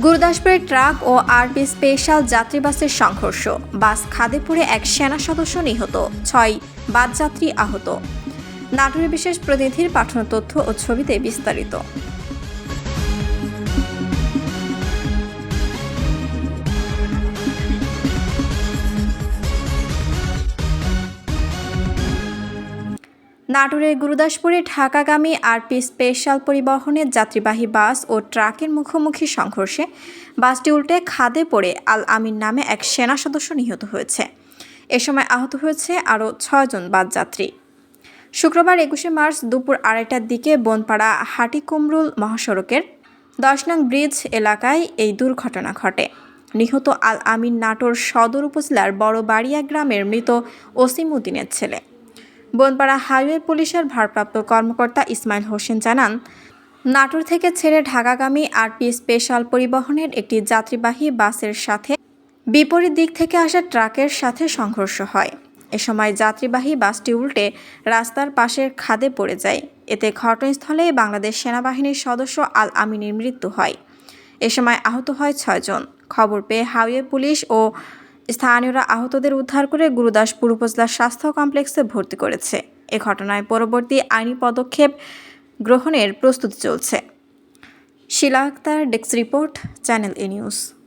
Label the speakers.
Speaker 1: গুরুদাসপুরে truck ও আরবি special যাত্রী বাসের সংঘর্ষ। বাস খাদে পড়ে এক সেনা সদস্য নিহত, ছয় বাসযাত্রী আহত। নাটোরের বিশেষ প্রতিনিধির পাঠানো তথ্য ও ছবিতে বিস্তারিত। নাটোরের গুরুদাসপুরে ঢাকাগামী আরপি স্পেশাল পরিবহনের যাত্রীবাহী বাস ও ট্রাকের মুখোমুখি সংঘর্ষে বাসটি উল্টে খাদে পড়ে আল আমিন নামে এক সেনা সদস্য নিহত হয়েছে। এ সময় আহত হয়েছে আরও ছয়জন বাসযাত্রী শুক্রবার একুশে মার্চ দুপুর আড়াইটার দিকে বনপাড়া হাটিকুমরুল মহাসড়কের দশ নং ব্রিজ এলাকায় এই দুর্ঘটনা ঘটে। নিহত আল আমিন নাটোর সদর উপজেলার বড়বাড়িয়া গ্রামের মৃত ওসিম উদ্দিনের ছেলে। বনপাড়া হাইওয়ে পুলিশের ভারপ্রাপ্ত কর্মকর্তা ইসমাইল হোসেন জানান, নাটোর থেকে ছেড়ে ঢাকাগামী আরপি স্পেশাল পরিবহনের একটি যাত্রীবাহী বাসের সাথে বিপরীত দিক থেকে আসা ট্রাকের সাথে সংঘর্ষ হয়। এ সময় যাত্রীবাহী বাসটি উল্টে রাস্তার পাশের খাদে পড়ে যায়। এতে ঘটনাস্থলে বাংলাদেশ সেনাবাহিনীর সদস্য আল আমিনের মৃত্যু হয়। এ সময় আহত হয় ছয়জন। খবর পেয়ে হাইওয়ে পুলিশ ও স্থানীয়রা আহতদের উদ্ধার করে গুরুদাসপুর উপজেলা স্বাস্থ্য কমপ্লেক্সে ভর্তি করেছে। এ ঘটনায় পরবর্তী আইনি পদক্ষেপ গ্রহণের প্রস্তুতি চলছে। Shila Akter, desk report, channel A news.